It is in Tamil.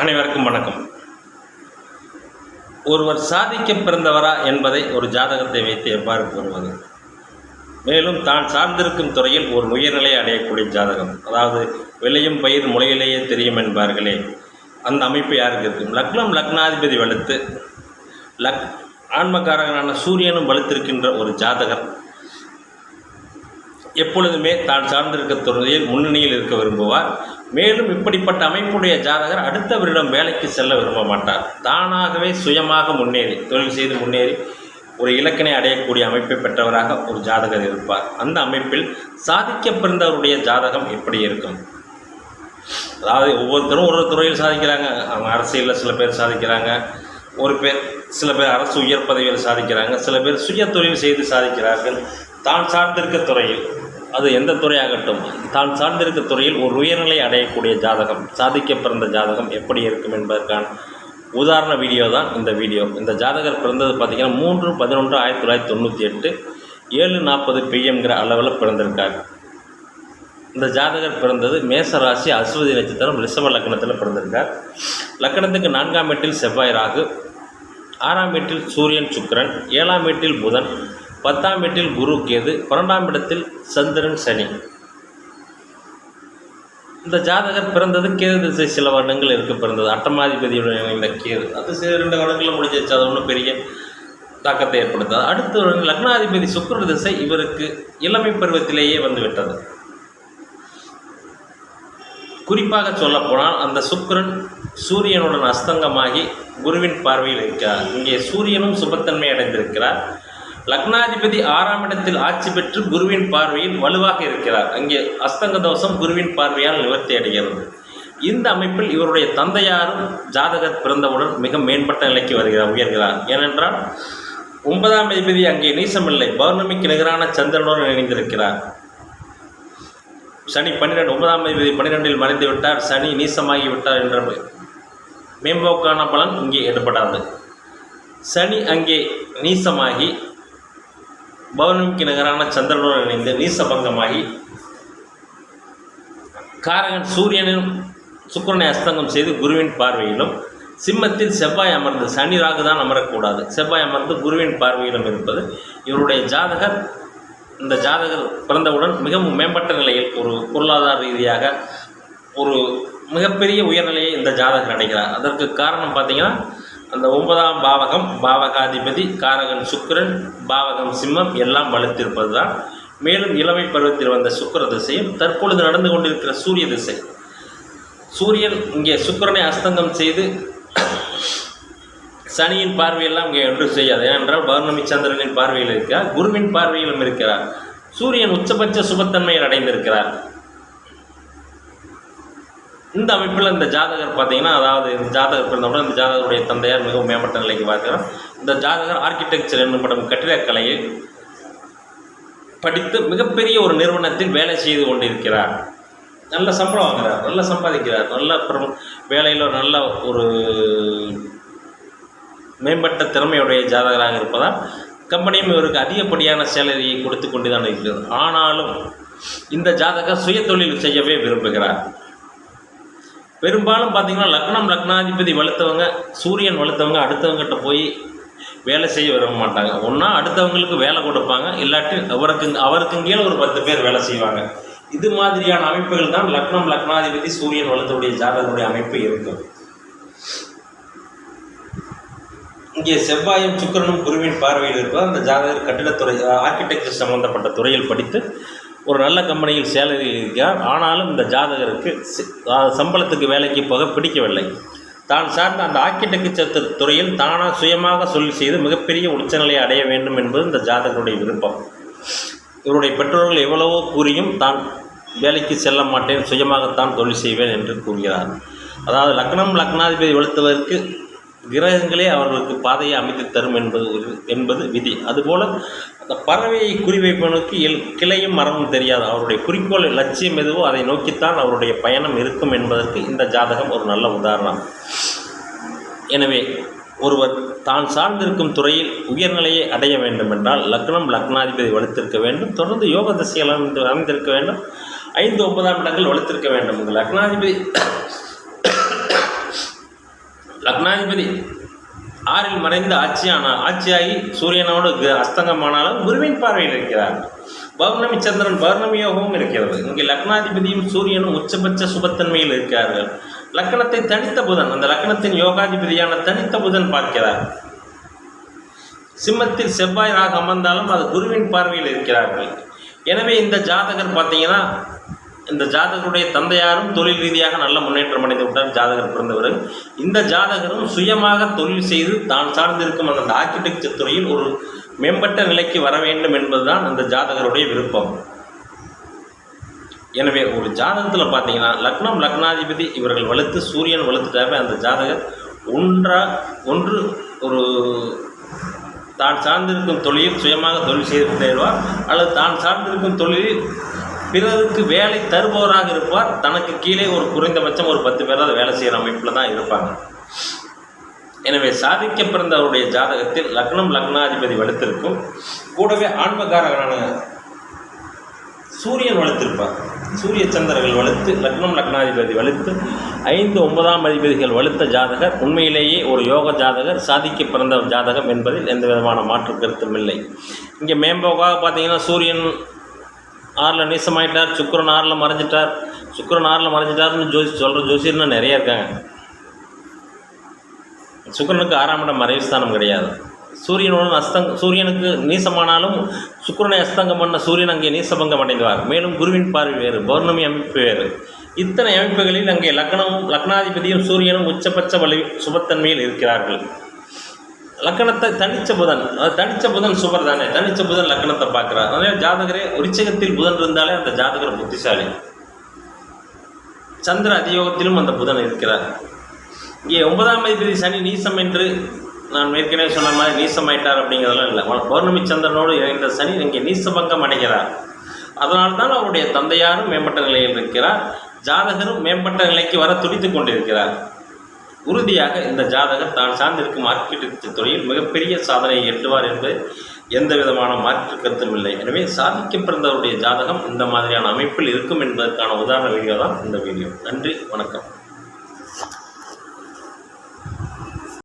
அனைவருக்கும் வணக்கம். ஒருவர் சாதிக்க பிறந்தவரா என்பதை ஒரு ஜாதகத்தை வைத்து எவ்வாறு கூறுவது? மேலும் தான் சார்ந்திருக்கும் துறையில் ஒரு உயர்நிலை அடையக்கூடிய ஜாதகம் அதாவது விளையும் பயிர் முளையிலேயே தெரியும் என்பார்களே அந்த அமைப்பு யாருக்கு இருக்கும்? லக்னம் லக்னாதிபதி வலுத்து லக் ஆன்மகாரகனான சூரியனும் வலுத்திருக்கின்ற ஒரு ஜாதகர். எப்பொழுதுமே தான் சார்ந்திருக்க துறையில் முன்னணியில் இருக்க விரும்புவார். மேலும் இப்படிப்பட்ட அமைப்புடைய ஜாதகர் அடுத்தவரிடம் வேலைக்கு செல்ல விரும்ப மாட்டார். தானாகவே சுயமாக முன்னேறி தொழில் செய்து முன்னேறி ஒரு இலக்கினை அடையக்கூடிய அமைப்பை பெற்றவராக ஒரு ஜாதகர் இருப்பார். அந்த அமைப்பில் சாதிக்க பிறந்தவருடைய ஜாதகம் எப்படி இருக்கும்? அதாவது ஒவ்வொருத்தரும் ஒரு ஒரு துறையில் சாதிக்கிறாங்க. அவங்க அரசியலில் சில பேர் சாதிக்கிறாங்க. ஒரு பேர் சில பேர் அரசு உயர் பதவியில் சாதிக்கிறாங்க. சில பேர் சுய தொழில் செய்து சாதிக்கிறார்கள். தான் சார்ந்திருக்க துறையில் அது எந்த துறையாகட்டும் தான் சார்ந்திருக்க துறையில் ஒரு உயர்நிலை அடையக்கூடிய ஜாதகம் சாதிக்க பிறந்த ஜாதகம் எப்படி இருக்கும் என்பதற்கான உதாரண வீடியோ தான் இந்த வீடியோ. இந்த ஜாதகர் பிறந்தது பார்த்திங்கன்னா மூன்று பதினொன்று ஆயிரத்தி தொள்ளாயிரத்தி தொண்ணூற்றி எட்டு ஏழு நாற்பது பிஎம்ங்கிற அளவில் பிறந்திருக்கார். இந்த ஜாதகர் பிறந்தது மேச ராசி அஸ்வதி நட்சத்திரம் ரிஷப லக்னத்தில் பிறந்திருக்கார். லக்னத்துக்கு நான்காம் வீட்டில் செவ்வாய் ராகு ஆறாம் வீட்டில் சூரியன் சுக்கரன் ஏழாம் வீட்டில் புதன் பத்தாம் வீட்டில் குரு கேது பன்னெண்டாம் இடத்தில் சந்திரன் சனி. இந்த ஜாதகர் பிறந்தது கேது திசை சில வருடங்கள் இருக்க. பிறந்தது அட்டமாதிபதியுடன் இணைந்த கேது. அது சில ரெண்டு வருடங்களில் முடிஞ்சிச்சு அது ஒன்றும் பெரிய தாக்கத்தை ஏற்படுத்தாது. அடுத்து லக்னாதிபதி சுக்கர திசை இவருக்கு இளமை பருவத்திலேயே வந்து விட்டது குறிப்பாக சொல்லப்போனால் அந்த சுக்கரன் சூரியனுடன் அஸ்தங்கமாகி குருவின் பார்வையில் இருக்கிறார். இங்கே சூரியனும் சுபத்தன்மை அடைந்திருக்கிறார். லக்னாதிபதி ஆறாம் இடத்தில் ஆட்சி பெற்று குருவின் பார்வையில் வலுவாக இருக்கிறார். அங்கே அஸ்தங்க தோஷம் குருவின் பார்வையால் நிவர்த்தி அடைகிறது. இந்த அமைப்பில் இவருடைய தந்தையாரும் ஜாதகர் பிறந்தவுடன் மிக மேம்பட்ட நிலைக்கு வருகிறார் உயர்கிறார். ஏனென்றால் ஒன்பதாம் அதிபதி அங்கே நீசமில்லை. பௌர்ணமிக்கு நிகரான சந்திரனுடன் இணைந்திருக்கிறார். சனி பன்னிரெண்டு ஒன்பதாம் அதிபதி பன்னிரெண்டில் மறைந்து விட்டார் சனி நீசமாகி விட்டார் என்ற மேம்போக்கான பலன் இங்கே ஏற்படாது. சனி அங்கே நீசமாகி பௌர்ணமிக்கு நகரான சந்திரனுடன் இணைந்து நீசபங்கமாகி காரகன் சூரியனும் சுக்கரனை அஸ்தங்கம் செய்து குருவின் பார்வையிலும் சிம்மத்தில் செவ்வாய் அமர்ந்து சனி ராகு தான் அமரக்கூடாது. செவ்வாய் அமர்ந்து குருவின் பார்வையிலும் இருப்பது இவருடைய ஜாதகர் இந்த ஜாதகர் பிறந்தவுடன் மிகவும் மேம்பட்ட நிலையில் ஒரு பொருளாதார ரீதியாக ஒரு மிகப்பெரிய உயர்நிலையை இந்த ஜாதகர் அடைகிறார். அதற்கு காரணம் பார்த்தீங்கன்னா அந்த ஒன்பதாம் பாவகம் பாவகாதிபதி காரகன் சுக்கிரன் பாவகம் சிம்மம் எல்லாம் வலுத்திருப்பது தான் மேலும் இளமை பருவத்தில் வந்த சுக்கர திசையும் தற்பொழுது நடந்து கொண்டிருக்கிற சூரிய திசை. சூரியன் இங்கே சுக்கிரனை அஸ்தங்கம் செய்து சனியின் பார்வையெல்லாம் இங்கே ஒன்றும் செய்யாது. ஏனென்றால் பௌர்ணமி சந்திரனின் பார்வையில் இருக்கிறார் குருவின் பார்வையிலும் இருக்கிறார். சூரியன் உச்சபட்ச சுபத்தன்மையில் அடைந்திருக்கிறார். இந்த அமைப்பில் இந்த ஜாதகர் பார்த்தீங்கன்னா அதாவது இந்த ஜாதகர் பிறந்தவுடன் இந்த ஜாதகருடைய தந்தையார் மிகவும் மேம்பட்ட நிலைக்கு பார்க்கிறோம் இந்த ஜாதகர் ஆர்கிடெக்சர் என்னப்படும் கட்டிடக்கலையை படித்து மிகப்பெரிய ஒரு நிறுவனத்தில் வேலை செய்து கொண்டிருக்கிறார். நல்ல சம்பளம் வாங்குறார் நல்லா சம்பாதிக்கிறார் நல்ல அப்புறம் வேலையில் நல்ல ஒரு மேம்பட்ட திறமையுடைய ஜாதகராக இருப்பதால் கம்பெனியும் இவருக்கு அதிகப்படியான சேலரியை கொடுத்து கொண்டு தான் இருக்கிறது. ஆனாலும் இந்த ஜாதகர் சுய தொழில் செய்யவே விரும்புகிறார். பெரும்பாலும் பார்த்தீங்கன்னா லக்னம் லக்னாதிபதி வளர்த்தவங்க சூரியன் வளர்த்தவங்க அடுத்தவங்ககிட்ட போய் வேலை செய்ய விரும்ப மாட்டாங்க. ஒன்றா அடுத்தவங்களுக்கு வேலை கொடுப்பாங்க இல்லாட்டி அவருக்கு அவருக்கு கீழே ஒரு பத்து பேர் வேலை செய்வாங்க. இது மாதிரியான அமைப்புகள் தான் லக்னம் லக்னாதிபதி சூரியன் வளர்த்தக்கூடிய ஜாதகனுடைய அமைப்பு இருக்கும். இங்கே செவ்வாயும் சுக்கிரனும் குருவின் பார்வையில் இருப்பதால் அந்த ஜாதகர் கட்டிடத்துறை ஆர்கிடெக்சர் சம்பந்தப்பட்ட துறையில் படித்து ஒரு நல்ல கம்பெனியில் சேலரியில் இருக்கிறார் ஆனாலும் இந்த ஜாதகருக்கு சம்பளத்துக்கு வேலைக்கு போக பிடிக்கவில்லை. தான் சார்ந்த அந்த ஆர்கிடெக்சர் துறையில் தானாக சுயமாக சொல்லி செய்து மிகப்பெரிய உச்சநிலையை அடைய வேண்டும் என்பது இந்த ஜாதகருடைய விருப்பம். இவருடைய பெற்றோர்கள் எவ்வளவோ கூறியும் தான் வேலைக்கு செல்ல மாட்டேன் சுயமாகத்தான் தொழில் செய்வேன் என்று கூறுகிறார். அதாவது லக்னம் லக்னாதிபதி வலுத்தவருக்கு கிரகங்களே அவர்களுக்கு பாதையை அமைத்து தரும் என்பது என்பது விதி. அதுபோல் அந்த பறவையை குறிவைப்பவனுக்கு எல் கிளையும் மரமும் தெரியாது. அவருடைய குறிக்கோள் லட்சியம் எதுவோ அதை நோக்கித்தான் அவருடைய பயணம் இருக்கும் என்பதற்கு இந்த ஜாதகம் ஒரு நல்ல உதாரணம். எனவே ஒருவர் தான் சார்ந்திருக்கும் துறையில் உயர்நிலையை அடைய வேண்டும் என்றால் லக்னம் லக்னாதிபதி வலுத்திருக்க வேண்டும். தொடர்ந்து யோக திசைகள் அமைந்து அமைந்திருக்க வேண்டும். ஐந்து ஒன்பதாம் இடங்கள் வலுத்திருக்க வேண்டும். இந்த லக்னாதிபதி லக்னாதிபதி ஆறில் மறைந்து ஆட்சியான ஆட்சியாகி சூரியனோடு அஸ்தங்கமானாலும் குருவின் பார்வையில் இருக்கிறார். பௌர்ணமி சந்திரன் பௌர்ணமி யோகமும் இருக்கிறது. இங்கே லக்னாதிபதியும் சூரியனும் உச்சபட்ச சுபத்தன்மையில் இருக்கிறார்கள். லக்கணத்தை தனித்த புதன் அந்த லக்கணத்தின் யோகாதிபதியான தனித்த புதன் பார்க்கிறார். சிம்மத்தில் செவ்வாய் ராக அமர்ந்தாலும் அது குருவின் பார்வையில் இருக்கிறார்கள். எனவே இந்த ஜாதகர் பார்த்தீங்கன்னா இந்த ஜாதகருடைய தந்தையாரும் தொழில் ரீதியாக நல்ல முன்னேற்றம் அடைந்து விட்டார் ஜாதகர் பிறந்தவர். இந்த ஜாதகரும் சுயமாக தொழில் செய்து தான் சார்ந்திருக்கும் அந்த ஆர்கிடெக்சர் துறையில் ஒரு மேம்பட்ட நிலைக்கு வர வேண்டும் என்பதுதான் அந்த ஜாதகருடைய விருப்பம். எனவே ஒரு ஜாதகத்தில் பார்த்தீங்கன்னா லக்னம் லக்னாதிபதி இவர்கள் வலுத்து சூரியன் வலுத்துட்டாவே அந்த ஜாதகர் ஒன்றா ஒன்று ஒரு தான் சார்ந்திருக்கும் தொழிலில் சுயமாக தொழில் செய்து தேர்வார் அல்லது தான் சார்ந்திருக்கும் தொழிலில் பிறருக்கு வேலை தருபவராக இருப்பார். தனக்கு கீழே ஒரு குறைந்தபட்சம் ஒரு பத்து பேராவது வேலை செய்கிற அமைப்பில் தான் இருப்பாங்க. எனவே சாதிக்க பிறந்தவருடைய ஜாதகத்தில் லக்னம் லக்னாதிபதி வலுத்திருக்கும். கூடவே ஆன்மகாரகனான சூரியன் வலுத்திருப்பார். சூரிய சந்திரர்கள் வலுத்து லக்னம் லக்னாதிபதி வலுத்து ஐந்து ஒன்பதாம் அதிபதிகள் வலுத்த ஜாதகர் உண்மையிலேயே ஒரு யோக ஜாதகர் சாதிக்க பிறந்த ஜாதகம் என்பதில் எந்த விதமான மாற்று கருத்தும் இல்லை. இங்கே மேம்போக்காக பார்த்தீங்கன்னா சூரியன் ஆறில் நீசமாயிட்டார் சுக்கிரன் ஆறில் மறைஞ்சிட்டார். சுக்கரன் ஆறில் மறைஞ்சிட்டார்னு ஜோசி சொல்கிற ஜோசியர்னா நிறைய இருக்காங்க. சுக்கிரனுக்கு ஆறாம் இடம் மறைவு ஸ்தானம் கிடையாது. சூரியனுடன் அஸ்தங் சூரியனுக்கு நீசமானாலும் சுக்கரனை அஸ்தங்கம் பண்ண சூரியன் அங்கே நீசபங்கம் அடைந்துவார். மேலும் குருவின் பார்வை வேறு பௌர்ணமி அமைப்பு வேறு. இத்தனை அமைப்புகளில் அங்கே லக்னமும் லக்னாதிபதியும் சூரியனும் உச்சபட்ச வலி சுபத்தன்மையில் இருக்கிறார்கள். லக்கணத்தை தனிச்ச புதன். தனிச்ச புதன் சுவர் தானே. தனிச்ச புதன் லக்கணத்தை பார்க்குறார். அதனால ஜாதகரே உரிச்சகத்தில் புதன் இருந்தாலே அந்த ஜாதகர் புத்திசாலி. சந்திர அதியோகத்திலும் அந்த புதன் இருக்கிறார். இங்கே ஒன்பதாம் தேதி சனி நீசம் என்று நான் ஏற்கனவே சொன்ன மாதிரி நீசமாயிட்டார் அப்படிங்கிறதெல்லாம் இல்லை. பௌர்ணமி சந்திரனோடு இணைந்த சனி இங்கே நீசபங்கம் அடைகிறார். அதனால்தான் அவருடைய தந்தையாரும் மேம்பட்ட நிலையில் இருக்கிறார். ஜாதகரும் மேம்பட்ட நிலைக்கு வர துடித்துக் கொண்டிருக்கிறார். உறுதியாக இந்த ஜாதகர் தான் சார்ந்திருக்கும் மார்க்கெட்டு துறையில் மிகப்பெரிய சாதனையை எட்டுவார் என்பது எந்த விதமான மாற்று கருத்தும் இல்லை. எனவே சாதிக்க பிறந்தவருடைய ஜாதகம் இந்த மாதிரியான அமைப்பில் இருக்கும் என்பதற்கான உதாரண வீடியோ தான் இந்த வீடியோ. நன்றி வணக்கம்.